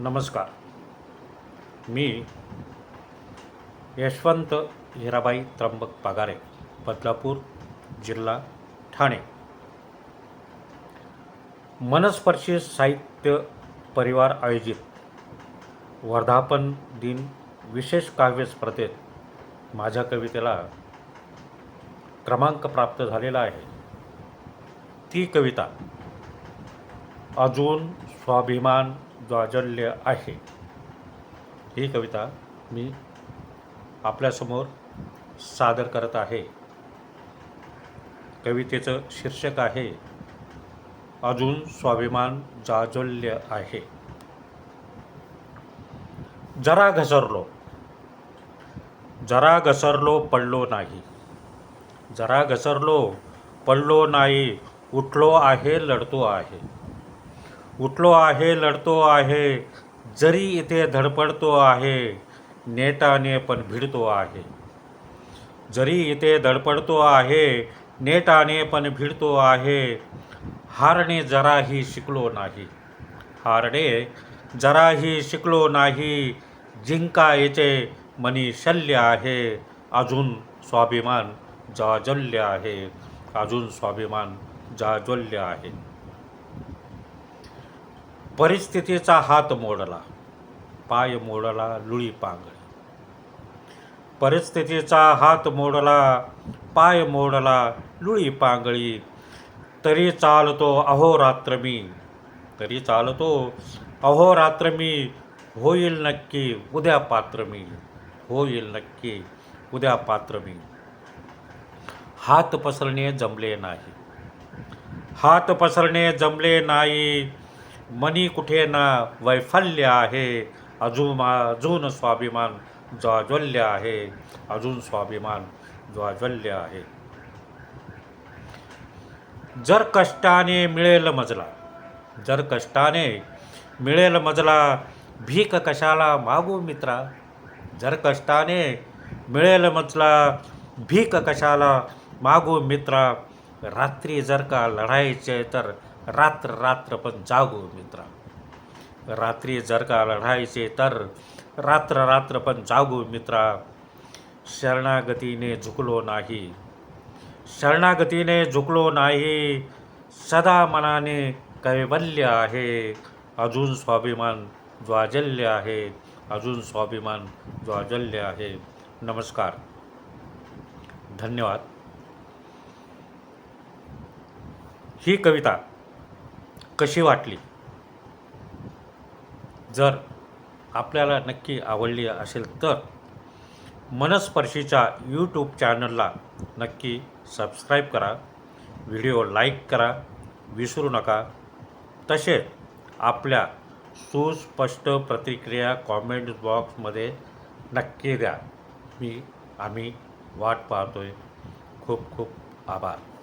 नमस्कार. मी यशवंत हिराबाई त्र्यंबक पगारे बदलापूर जिल्हा ठाणे. मनस्पर्शी साहित्य परिवार आयोजित वर्धापन दिन विशेष काव्य स्पर्धेत माझ्या कवितेला क्रमांक प्राप्त झालेला आहे. ती कविता अजून स्वाभिमान ज्वाजल्य आहे. ही कविता मी आपल्यासमोर सादर करत आहे. कवितेचं शीर्षक आहे अजून स्वाभिमान जाजल्य आहे. जरा घसरलो. जरा घसरलो पडलो नाही. जरा घसरलो पडलो नाही. उठलो आहे लढतो आहे. उठलो आहे लढतो आहे जरी इथे धडपडतो आहे नेटाने पण भिडतो आहे. जरी इथे धडपडतो आहे नेटाने पण भिडतो आहे हारणे जराही शिकलो नाही. हारणे जराही शिकलो नाही जिंका येते मनी शल्य आहे अजून स्वाभिमान जाजल्य आहे अजून स्वाभिमान जाज्वल्य आहे. परिस्थितीचा हात मोडला पाय मोडला लुळी पांगळी परिस्थितीचा हात मोडला पाय मोडला लुळी पांगळी तरी चालतो अहोरात्र मी तरी चालतो अहोरात्र मी होईल नक्की उद्या पात्र मी होईल नक्की उद्या पात्र मी. हात पसरणे जमले नाही हात पसरणे जमले नाही मनी कुठे ना वैफल्य आहे. अजून अजून स्वाभिमान ज्वाज्वल्य आहे. अजून स्वाभिमान ज्वाज्वल्य आहे. जर कष्टाने मिळेल मजला जर कष्टाने मिळेल मजला भीक कशाला मागू मित्रा? जर कष्टाने मिळेल मजला भीक कशाला मागू मित्रा? रात्री जर का लढायचे तर रात्र रात्र पण जागू मित्रा. रात्री जर का लढायचे तर रात्र रात्र पण जागू मित्रा. शरणागतीने झुकलो नाही. शरणागतीने झुकलो नाही. सदा मनाने कैवल्य आहे. अजून स्वाभिमान ज्वाजल्य आहे. अजून स्वाभिमान ज्वाजल्य आहे. नमस्कार. धन्यवाद. ही कविता कशी वाटली? जर आपल्याला नक्की आवडली असेल तर मनस्पर्शीच्या यूट्यूब चॅनलला नक्की सबस्क्राईब करा. व्हिडिओ लाईक करा. विसरू नका. तसेच आपल्या सुस्पष्ट प्रतिक्रिया कॉमेंट बॉक्समध्ये नक्की द्या. मी आम्ही वाट पाहतोय. खूप खूप आभार.